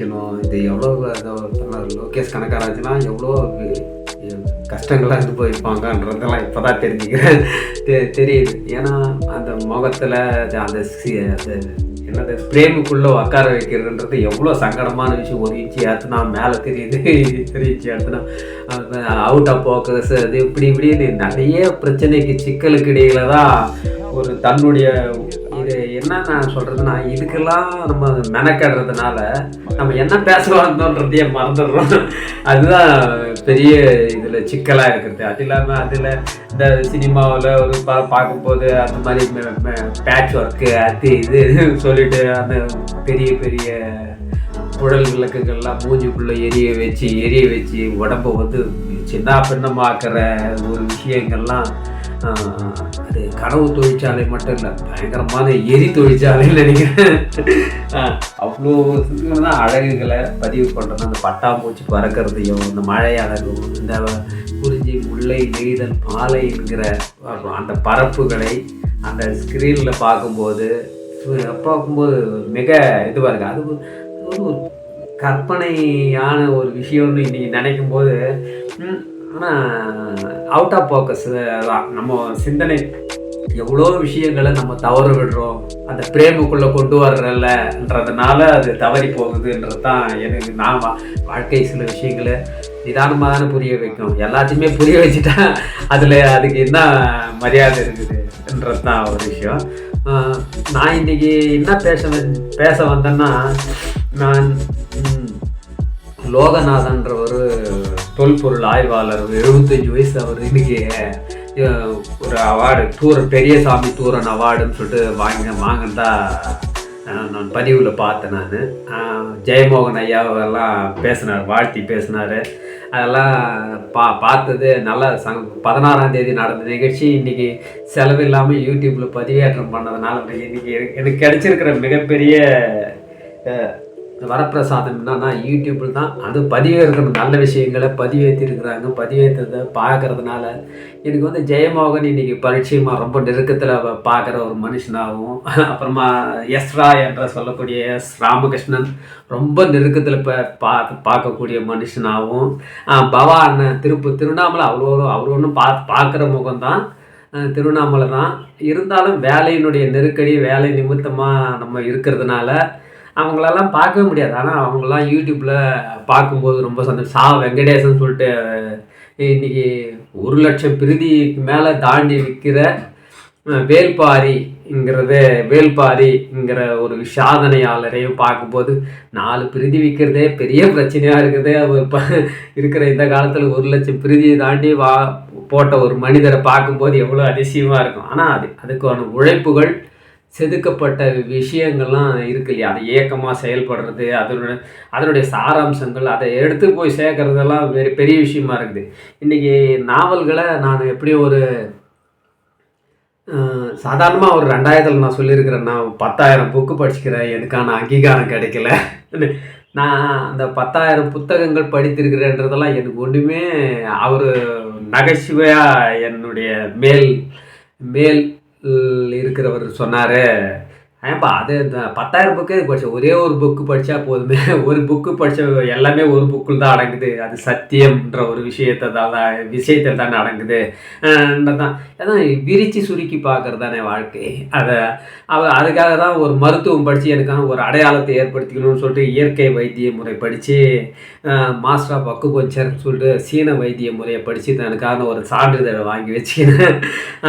வைக்கணும் இது எவ்வளோ லோகேஷ் கணக்காராச்சுன்னா எவ்வளோ கஷ்டங்களாக இருந்து போயிருப்பாங்கன்றதெல்லாம் இப்போ தான் தெரிஞ்சுக்கிறேன். தெ- தெரியுது. ஏன்னா அந்த முகத்தில் அந்த சி- அந்த என்னது பிரேமுக்குள்ளே உட்கார வைக்கிறதுன்றது எவ்வளோ சங்கடமான விஷயம். ஒரு இன்ச்சு ஏற்றுனா மேலே தெரியுது ஒரு இன்ச்சு ஏற்றுனா அவுட் ஆஃப் ஃபோக்கஸ் அது இப்படி இப்படின்னு நிறைய பிரச்சனைக்கு சிக்கலுக்கு இடையில தான் ஒரு தன்னுடைய இது என்ன நான் சொல்கிறதுனா இதுக்கெல்லாம் நம்ம மெனக்கடுறதுனால நம்ம என்ன பேச வந்தோன்றதையே மறந்துடுறோம். அதுதான் பெரிய இதில் சிக்கலாக இருக்கிறது. அது இல்லாமல் அதில் இந்த சினிமாவில் ஒரு பா பார்க்கும்போது அந்த மாதிரி பேட்ச் ஒர்க்கு அது இது சொல்லிட்டு அந்த பெரிய பெரிய குழல் விளக்குகள்லாம் மூஞ்சிக்குள்ளே எரிய வச்சு எரிய வச்சு உடம்ப வந்து சின்ன பின்னமாக்குற ஒரு விஷயங்கள்லாம் அது கனவு தொழிற்சாலை மட்டும் இல்லை பயங்கரமான எரி தொழிற்சாலைன்னு நினைக்கிறேன். அவ்வளோ தான் அழகுகளை பதிவு பண்ணுறது அந்த பட்டாம்பூச்சி பறக்கிறதையும் இந்த மழை அழகும் இந்த குறிஞ்சி முல்லை நெய்தல் பாலைங்கிற அந்த பரப்புகளை அந்த ஸ்க்ரீனில் பார்க்கும்போது பார்க்கும்போது மிக இதுவாக இருக்குது அது ஒரு- கற்பனையான ஒரு விஷயம்னு இன்றைக்கி நினைக்கும் போது ஆனால் அவுட் ஆஃப் ஃபோக்கஸ் தான் நம்ம சிந்தனை எவ்வளோ விஷயங்களை நம்ம தவறு விடுறோம் அந்த பிரேமுக்குள்ளே கொண்டு வர்றலன்றதுனால அது தவறி போகுதுன்றது தான் எனக்கு நான் வா- வாழ்க்கை சில விஷயங்களை நிதானமாக தானே புரிய வைக்கும் எல்லாத்தையுமே புரிய வச்சுட்டா அதில் அதுக்கு என்ன மரியாதை இருக்குதுன்றது தான் ஒரு விஷயம். நான் இன்றைக்கி என்ன பேச வந்- பேச வந்தேன்னா நான் லோகநாதன்ற ஒரு தொல்பொருள் ஆய்வாளர் எழுபத்தஞ்சு வயசு அவர் இன்றைக்கி ஒரு அவார்டு தூர பெரியசாமி தூரன் அவார்டுன்னு சொல்லிட்டு வாங்க வாங்கினதா நான் பதிவில் பார்த்தேன் நான். ஜெயமோகன் ஐயாவெல்லாம் பேசினார் வாழ்த்தி பேசினார். அதெல்லாம் பா பார்த்தது நல்லா சங் பதினாறாம் தேதி நடந்த நிகழ்ச்சி. இன்னைக்கு செலவில்லாமல் யூடியூப்பில் பதிவேற்றம் பண்ணதுனால இன்றைக்கி எனக்கு கிடைச்சிருக்கிற மிகப்பெரிய வரப்பிரசாதம் என்னன்னா யூடியூப்பில் தான் அது பதிவேற்கிற நல்ல விஷயங்களை பதிவேற்றிருக்கிறாங்க பதிவேற்றதை பார்க்கறதுனால எனக்கு வந்து ஜெயமோகன் இன்றைக்கி பரிச்சயமாக ரொம்ப நெருக்கத்தில் பார்க்குற ஒரு மனுஷனாகவும் அப்புறமா எஸ்ரா என்ற சொல்லக்கூடிய எஸ் ராமகிருஷ்ணன் ரொம்ப நெருக்கத்தில் இப்போ பார்த்து பார்க்கக்கூடிய மனுஷனாகவும் பவா அண்ணன் திருப்பு திருவண்ணாமலை அவ்வளோ அவர் ஒன்றும் பா பார்க்குற முகம்தான் திருவண்ணாமலை தான் இருந்தாலும் வேலையினுடைய நெருக்கடி வேலை நிமித்தமாக நம்ம இருக்கிறதுனால அவங்களெல்லாம் பார்க்கவே முடியாது. ஆனால் அவங்களாம் யூடியூப்பில் பார்க்கும்போது ரொம்ப சந்தோஷம். சா வெங்கடேசன் சொல்லிட்டு இன்றைக்கி ஒரு லட்சம் பிரதிக்கு மேலே தாண்டி விற்கிற வேல்பாரிங்கிறது வேல்பாரிங்கிற ஒரு சாதனையாளரையும் பார்க்கும்போது நாலு பிரதி விற்கிறதே பெரிய பிரச்சனையாக இருக்குது. அவர் ப இருக்கிற இந்த காலத்தில் ஒரு லட்சம் பிரதியை தாண்டி வா போட்ட ஒரு மனிதரை பார்க்கும்போது எவ்வளோ அதிசயமாக இருக்கும். ஆனால் அது அதுக்கான உழைப்புகள் செதுக்கப்பட்ட விஷயங்கள்லாம் இருக்கு இல்லையா? அது இயக்கமாக செயல்படுறது அதனுடைய அதனுடைய சாராம்சங்கள் அதை எடுத்து போய் சேர்க்கறதெல்லாம் வெறும் பெரிய விஷயமா இருக்குது. இன்றைக்கி நாவல்களை நான் எப்படியும் ஒரு சாதாரணமாக ஒரு ரெண்டாயிரத்தில் நான் சொல்லியிருக்கிறேன். நான் பத்தாயிரம் புக்கு படிச்சுக்கிறேன். எனக்கான அங்கீகாரம் கிடைக்கல. நான் அந்த பத்தாயிரம் புத்தகங்கள் படித்திருக்கிறேன்றதெல்லாம் எனக்கு ஒன்றுமே அவர் நகைச்சுவையாக என்னுடைய மேல் மேல் இருக்கிறவர் சொன்னார். ஏன்பா அது இந்த பத்தாயிரம் புக்கு படித்தேன் ஒரே ஒரு புக்கு படித்தா போதுமே. ஒரு புக்கு படித்த எல்லாமே ஒரு புக்கில் தான் அடங்குது. அது சத்தியம்ன்ற ஒரு விஷயத்தை தான் விஷயத்தில் தானே அடங்குது. தான் அதான் விரித்து சுருக்கி பார்க்கறது தானே வாழ்க்கை. அதை அவ அதுக்காக தான் ஒரு மருத்துவம் படித்து எனக்கான ஒரு அடையாளத்தை ஏற்படுத்திக்கணும்னு சொல்லிட்டு இயற்கை வைத்திய முறை படித்து மாஸ்டர் ஆஃப் அக்குபஞ்சர்னு சொல்லிட்டு சீன வைத்திய முறையை படித்து எனக்கான ஒரு சான்றிதழை வாங்கி வச்சுக்கினேன்.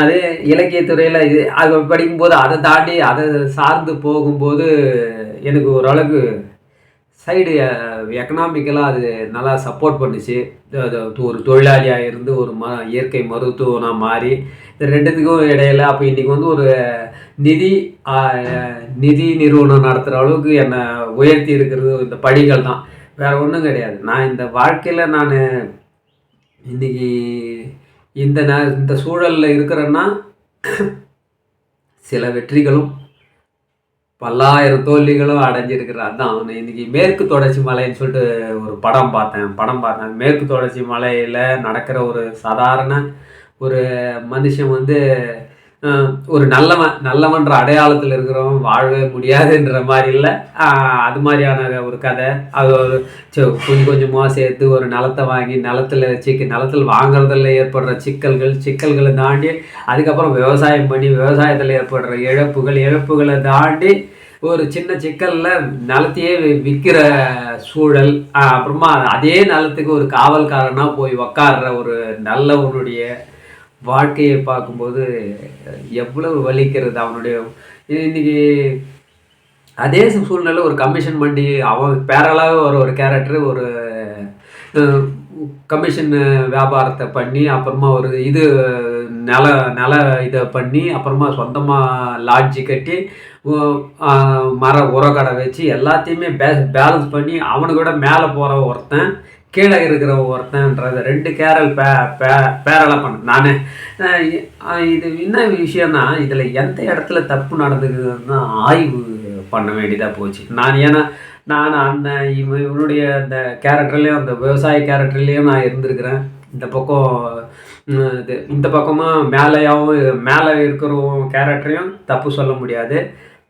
அதே இலக்கியத்துறையில் இது அது படிக்கும்போது அதை தாண்டி அதை சார்ந்து போகும்போது எனக்கு ஓரளவுக்கு சைடு எக்கனாமிக்கலாக அது நல்லா சப்போர்ட் பண்ணுச்சு. அது ஒரு தொழிலாளியாக இருந்து ஒரு ம இயற்கை மருத்துவனாக மாறி இந்த ரெண்டுத்துக்கும் இடையில அப்போ இன்றைக்கி வந்து ஒரு நிதி நிதி நிறுவனம் நடத்துகிற அளவுக்கு என்னை உயர்த்தி இருக்கிறது இந்த படிகள் தான். வேறு ஒன்றும் கிடையாது. நான் இந்த வாழ்க்கையில் நான் இன்றைக்கி இந்த ந இந்த சூழலில் இருக்கிறேன்னா சில வெற்றிகளும் பல்லாயிரம் தோல்விகளும் அடைஞ்சிருக்கிற அதான் அவனு இன்னைக்கு மேற்கு தொடர்ச்சி மலைன்னு சொல்லிட்டு ஒரு படம் பார்த்தேன். படம் பார்த்தேன். மேற்கு தொடர்ச்சி மலையில் நடக்கிற ஒரு சாதாரண ஒரு மனுஷன் வந்து ஒரு நல்லவன் நல்லவன்ற அடையாளத்தில் இருக்கிறவன் வாழவே முடியாதுன்ற மாதிரி இல்லை. அது மாதிரியான ஒரு கதை. அது ஒரு கொஞ்சம் கொஞ்சமாக சேர்த்து ஒரு நிலத்தை வாங்கி நிலத்தில் சிக்க நிலத்தில் வாங்குறதில் ஏற்படுற சிக்கல்கள் சிக்கல்களை தாண்டி அதுக்கப்புறம் விவசாயம் பண்ணி விவசாயத்தில் ஏற்படுற இழப்புகள் இழப்புகளை தாண்டி ஒரு சின்ன சிக்கலில் நிலத்தையே விற்கிற சூழல். அப்புறமா அதே நிலத்துக்கு ஒரு காவல்காரனாக போய் உக்காடுற ஒரு நல்லவனுடைய வாழ்க்கையை பார்க்கும்போது எவ்வளவு வலிக்கிறது அவனுடைய இன்னைக்கு அதே சூழ்நிலை ஒரு கமிஷன் பண்ணி அவன் பேரலாக ஒரு ஒரு கேரக்டர் ஒரு கமிஷன் வியாபாரத்தை பண்ணி அப்புறமா ஒரு இது நில நில இதை பண்ணி அப்புறமா சொந்தமாக லாட்ஜி கட்டி மர உரக்கடை வச்சு எல்லாத்தையுமே பே பேலன்ஸ் பண்ணி அவனுக்கு கூட மேலே போகிற ஒருத்தன் கீழே இருக்கிற ஒருத்தன்றது ரெண்டு கேரல் பே பே பேரலாக பண்ண. நானே இது என்ன விஷயம்னா இதில் எந்த இடத்துல தப்பு நடந்துக்குதுன்னு ஆய்வு பண்ண வேண்டியதாக போச்சு. நான் ஏன்னா நான் அந்த இவன் இவனுடைய அந்த கேரக்டர்லேயும் அந்த விவசாய கேரக்டர்லேயும் நான் இருந்திருக்கிறேன். இந்த பக்கம் இது இந்த பக்கமாக மேலேயாவும் மேலே இருக்கிற கேரக்டரையும் தப்பு சொல்ல முடியாது.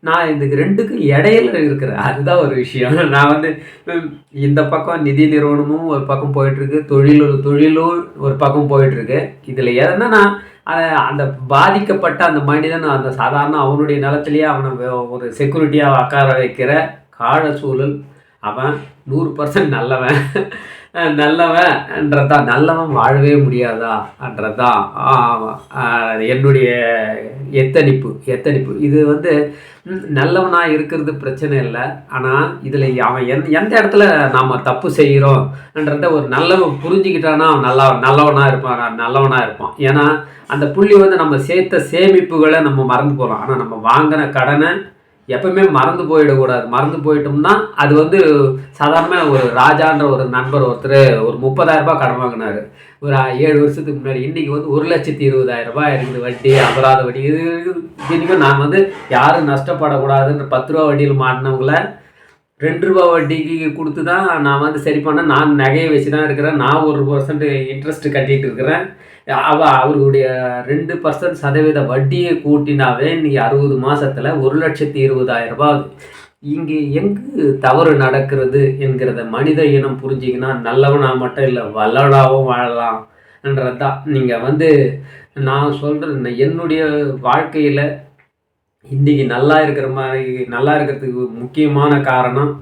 நான் இதுக்கு ரெண்டுக்கும் இடையில இருக்கிறேன். அதுதான் ஒரு விஷயம். நான் வந்து இந்த பக்கம் நிதி நிறுவனமும் ஒரு பக்கம் போயிட்டுருக்கு தொழில் தொழிலும் ஒரு பக்கம் போயிட்டுருக்கு. இதில் என்னன்னா நான் அந்த பாதிக்கப்பட்ட அந்த மனிதன் அந்த சாதாரண அவனுடைய நிலத்திலேயே அவனை ஒரு செக்யூரிட்டியாக உட்கார வைக்கிற கால சூழல் அவன் நூறு பர்சன்ட் நல்லவன். நல்லவன்ன்றதான் நல்லவன் வாழவே முடியாதா என்றதான் என்னுடைய எத்தனிப்பு எத்தனிப்பு. இது வந்து நல்லவனாக இருக்கிறது பிரச்சனை இல்லை. ஆனால் இதில் அவன் எந்த எந்த இடத்துல நாம் தப்பு செய்கிறோம்ன்றத ஒரு நல்லவன் புரிஞ்சுக்கிட்டானா அவன் நல்லா நல்லவனாக இருப்பான் நல்லவனாக இருப்பான். ஏன்னா அந்த புள்ளி வந்து நம்ம சேர்த்த சேமிப்புகளை நம்ம மறந்து போகிறோம் ஆனால் நம்ம வாங்கின கடனை எப்பவுமே மறந்து போயிடக்கூடாது. மறந்து போயிட்டோம்னா அது வந்து சாதாரண ஒரு ராஜான்ற ஒரு நண்பர் ஒருத்தர் ஒரு முப்பதாயிரம் ரூபாய் கடன் வாங்கினாரு. ஒரு ஏழு வருஷத்துக்கு முன்னாடி. இன்றைக்கி வந்து ஒரு லட்சத்தி இருபதாயிரம் ரூபாய் இருக்குது வட்டி அபராத வட்டி இது இன்றைக்கும் நான் வந்து யாரும் நஷ்டப்படக்கூடாதுன்ற பத்து ரூபா வட்டியில் மாட்டினவங்கள ரெண்டு ரூபா வட்டிக்கு கொடுத்து தான் நான் வந்து சரி பண்ண நான் நகையை வச்சு தான் இருக்கிறேன். நான் ஒரு பர்சன்ட் இன்ட்ரெஸ்ட் கட்டிகிட்டு இருக்கிறேன். அவ அவருடைய ரெண்டு பர்சன்ட் சதவீத வட்டியை கூட்டினாவே இன்றைக்கி அறுபது மாதத்தில் ஒரு லட்சத்தி இருபதாயிரம் ரூபாய் ஆகுது. இங்கே எங்கு தவறு நடக்கிறது என்கிறத மனித இனம் புரிஞ்சிங்கன்னா நல்லவனாக மட்டும் இல்லை வல்லவனாகவும் வாழலாம்ன்றது தான் நீங்கள் வந்து நான் சொல்கிறேன் என்னுடைய வாழ்க்கையில் இன்றைக்கி நல்லா இருக்கிற மாதிரி நல்லா இருக்கிறதுக்கு முக்கியமான காரணம்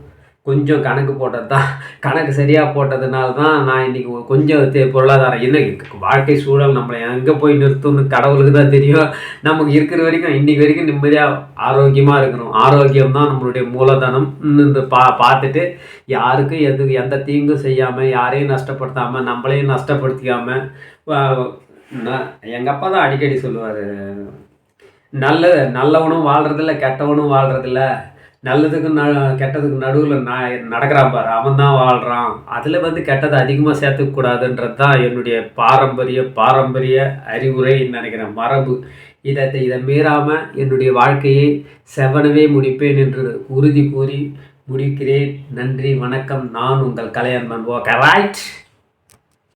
கொஞ்சம் கணக்கு போட்டது தான் கணக்கு சரியாக போட்டதுனால தான் நான் இன்றைக்கி கொஞ்சம் பொருளாதாரம் என்ன வாழ்க்கை சூழல் நம்மளை எங்கே போய் நிறுத்தும்னு கடவுளுக்கு தான் தெரியும். நமக்கு இருக்கிற வரைக்கும் இன்றைக்கி வரைக்கும் நிம்மதியாக ஆரோக்கியமாக இருக்கணும். ஆரோக்கியம் தான் நம்மளுடைய மூலதனம். இந்த பா பார்த்துட்டு யாருக்கும் எது எந்த தீங்கும் செய்யாமல் யாரையும் நஷ்டப்படுத்தாமல் நம்மளையும் நஷ்டப்படுத்திக்காமல் எங்கள் அப்பா தான் அடிக்கடி சொல்லுவார். நல்ல நல்லவனும் வாழ்கிறதில்ல கெட்டவனும் வாழ்றதில்ல. நல்லதுக்கும் ந கெட்டதுக்கு நடுவில் நான் நடக்கிறான் பாரு. அவன் தான் வாழ்கிறான் அதில் வந்து கெட்டதை அதிகமாக சேர்த்துக்கூடாதுன்றது தான் என்னுடைய பாரம்பரிய பாரம்பரிய அறிவுரைன்னு நினைக்கிறேன். மரபு. இதை இதை மீறாமல் என்னுடைய வாழ்க்கையை செவனவே முடிப்பேன் என்று உறுதி கூறி முடிக்கிறேன். நன்றி வணக்கம். நான் உங்கள் கலையன்பன் ஓகே ரைட்.